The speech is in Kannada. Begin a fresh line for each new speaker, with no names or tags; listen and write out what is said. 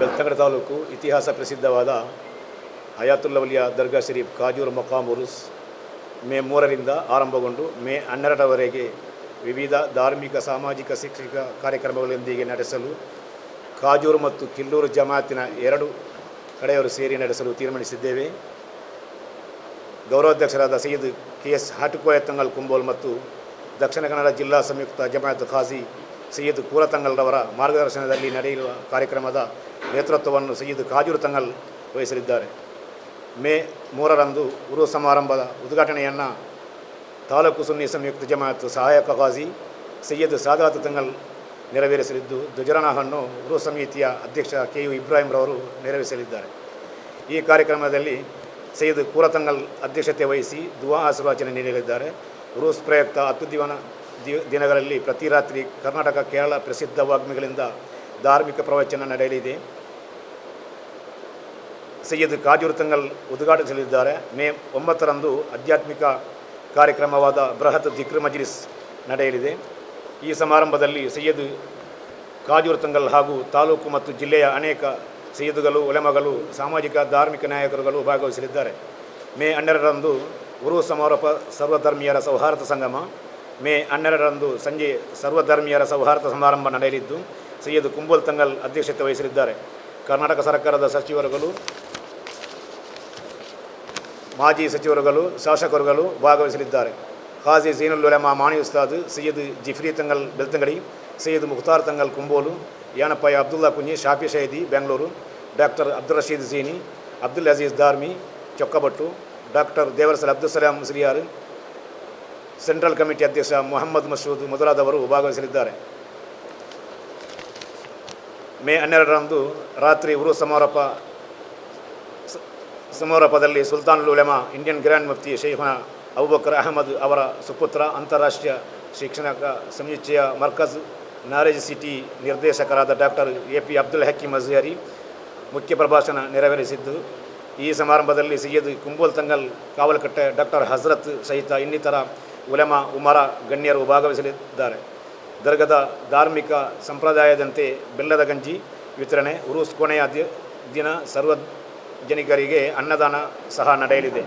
ಬೆಳ್ತಂಗಡ ತಾಲೂಕು ಇತಿಹಾಸ ಪ್ರಸಿದ್ಧವಾದ ಹಯಾತುಲ್ಲವಲಿಯ ದರ್ಗಾ ಶರೀಫ್ ಕಾಜೂರ್ ಮಕಾಮ್ ಉರುಸ್ ಮೇ ಮೂರರಿಂದ ಆರಂಭಗೊಂಡು ಮೇ ಹನ್ನೆರಡರವರೆಗೆ ವಿವಿಧ ಧಾರ್ಮಿಕ, ಸಾಮಾಜಿಕ, ಶೈಕ್ಷಣಿಕ ಕಾರ್ಯಕ್ರಮಗಳೊಂದಿಗೆ ನಡೆಸಲು ಕಾಜೂರು ಮತ್ತು ಕಿಲ್ಲೂರು ಜಮಾತಿನ ಎರಡು ಕಡೆಯವರು ಸೇರಿ ನಡೆಸಲು ತೀರ್ಮಾನಿಸಿದ್ದೇವೆ. ಗೌರವಾಧ್ಯಕ್ಷರಾದ ಸೈಯದ್ ಕೆ ಎಸ್ ಹಾಟುಕೋಯ ತಂಗಲ್ ಕುಂಬೋಲ್ ಮತ್ತು ದಕ್ಷಿಣ ಕನ್ನಡ ಜಿಲ್ಲಾ ಸಂಯುಕ್ತ ಜಮಾಯತ್ ಖಾಜಿ ಸೈಯದ್ ಕೂರತಂಗಲ್ರವರ ಮಾರ್ಗದರ್ಶನದಲ್ಲಿ ನಡೆಯುವ ಕಾರ್ಯಕ್ರಮದ ನೇತೃತ್ವವನ್ನು ಸೈಯದ್ ಕಾಜೂರು ತಂಗಲ್ ವಹಿಸಲಿದ್ದಾರೆ. ಮೇ ಮೂರರಂದು ಉರು ಸಮಾರಂಭದ ಉದ್ಘಾಟನೆಯನ್ನು ತಾಲೂಕು ಸುನ್ನಿ ಸಂಯುಕ್ತ ಜಮಾಯತ್ ಸಹಾಯಕ ಗಾಜಿ ಸೈಯದ್ ಸಾದಾತ್ ತಂಗಲ್ ನೆರವೇರಿಸಲಿದ್ದು, ಧ್ವಜಾರೋಹಣವನ್ನು ಉರು ಸಮಿತಿಯ ಅಧ್ಯಕ್ಷ ಕೆ ಯು ಇಬ್ರಾಹಿಂರವರು ನೆರವೇರಿಸಲಿದ್ದಾರೆ. ಈ ಕಾರ್ಯಕ್ರಮದಲ್ಲಿ ಸೈಯದ್ ಕೂರತಂಗಲ್ ಅಧ್ಯಕ್ಷತೆ ವಹಿಸಿ ದುವಾ ಆಶೀರ್ವಚನೆ ನೀಡಲಿದ್ದಾರೆ. ಉರುಸ್ ಪ್ರಯುಕ್ತ ಅತ್ಯುದ್ದೀವನ ದಿನಗಳಲ್ಲಿ ಪ್ರತಿ ರಾತ್ರಿ ಕರ್ನಾಟಕ, ಕೇರಳ ಪ್ರಸಿದ್ಧ ವಾಗ್ಮಿಗಳಿಂದ ಧಾರ್ಮಿಕ ಪ್ರವಚನ ನಡೆಯಲಿದೆ. ಸೈಯದ್ ಕಾಜೂರ್ ತಂಗಲ್ ಉದ್ಘಾಟಿಸಲಿದ್ದಾರೆ. ಮೇ ಒಂಬತ್ತರಂದು ಆಧ್ಯಾತ್ಮಿಕ ಕಾರ್ಯಕ್ರಮವಾದ ಬೃಹತ್ ಧಿಕ್ರ ಮಜ್ಲಿಸ್ ನಡೆಯಲಿದೆ. ಈ ಸಮಾರಂಭದಲ್ಲಿ ಸೈಯದ್ ಕಾಜೂರ್ ತಂಗಲ್ ಹಾಗೂ ತಾಲೂಕು ಮತ್ತು ಜಿಲ್ಲೆಯ ಅನೇಕ ಸೈಯದ್ಗಳು ಒಲೆಮಗಳು ಸಾಮಾಜಿಕ, ಧಾರ್ಮಿಕ ನಾಯಕರುಗಳು ಭಾಗವಹಿಸಲಿದ್ದಾರೆ. ಮೇ ಹನ್ನೆರಡರಂದು ಗುರು ಸಮಾರೋಪ ಸರ್ವಧರ್ಮೀಯರ ಸೌಹಾರ್ದ ಸಂಗಮ. ಮೇ ಹನ್ನೆರಡರಂದು ಸಂಜೆ ಸರ್ವಧರ್ಮೀಯರ ಸೌಹಾರ್ದ ಸಮಾರಂಭ ನಡೆಯಲಿದ್ದು, ಸೈಯದ್ ಕುಂಬೋಲ್ ತಂಗಲ್ ಅಧ್ಯಕ್ಷತೆ ವಹಿಸಲಿದ್ದಾರೆ. ಕರ್ನಾಟಕ ಸರ್ಕಾರದ ಸಚಿವರುಗಳು, ಮಾಜಿ ಸಚಿವರುಗಳು, ಶಾಸಕರುಗಳು ಭಾಗವಹಿಸಲಿದ್ದಾರೆ. Qazi Zainul Ulama Mani Ustad, Syed Jifri Thangal Belthangady, Syed Mukhtar Thangal Kumbol, Yenepoya Abdulla Kunhi Shafi Shaheedi, Bengaluru, doctor Abdul Rasheed Zaini Abdul Aziz Darimi, Chokkabettu, doctor Devarshola Abdul Salam Musliyar central committee ಅಧ್ಯಕ್ಷ ಮೊಹಮ್ಮದ್ ಮಸೂದ್ ಮೊದಲಾದವರು ಭಾಗವಹಿಸಲಿದ್ದಾರೆ. ಮೇ ಹನ್ನೆರಡರಂದು ರಾತ್ರಿ ಉರು ಸಮಾರೋಪ, ಸಮಾರೋಪದಲ್ಲಿ ಸುಲ್ತಾನ್ ಉಲೆಮಾ, ಇಂಡಿಯನ್ ಗ್ರ್ಯಾಂಡ್ ಮುಫ್ತಿ ಶೇಖನ ಅಬುಬಕರ್ ಅಹಮದ್ ಅವರ ಸುಪುತ್ರ, ಅಂತಾರಾಷ್ಟ್ರೀಯ ಶಿಕ್ಷಣ ಸಮೀಕ್ಷೆಯ ಮರ್ಕಜ್ ನಾರೇಜ್ ಸಿಟಿ ನಿರ್ದೇಶಕರಾದ doctor A P Abdul Hakeem Azhari ಮುಖ್ಯ ಪ್ರಭಾಷಣ ನೆರವೇರಿಸಿದ್ದು, ಈ ಸಮಾರಂಭದಲ್ಲಿ ಸೈಯದ್ ಕುಂಬೋಲ್ ತಂಗಲ್, ಕಾವಲಕಟ್ಟೆ ಡಾಕ್ಟರ್ ಹಜರತ್ ಸಹಿತ ಇನ್ನಿತರ ಉಲೆಮಾ ಉಮರ ಗಣ್ಯರು ಭಾಗವಹಿಸಲಿದ್ದಾರೆ. ದರ್ಗದ ಧಾರ್ಮಿಕ ಸಂಪ್ರದಾಯದಂತೆ ಬೆಲ್ಲದ ಗಂಜಿ ವಿತರಣೆ, ಉರುಸ್ ಕೊನೆಯ ದಿನ ಸರ್ವಜನಿಕರಿಗೆ ಅನ್ನದಾನ ಸಹ ನಡೆಯಲಿದೆ.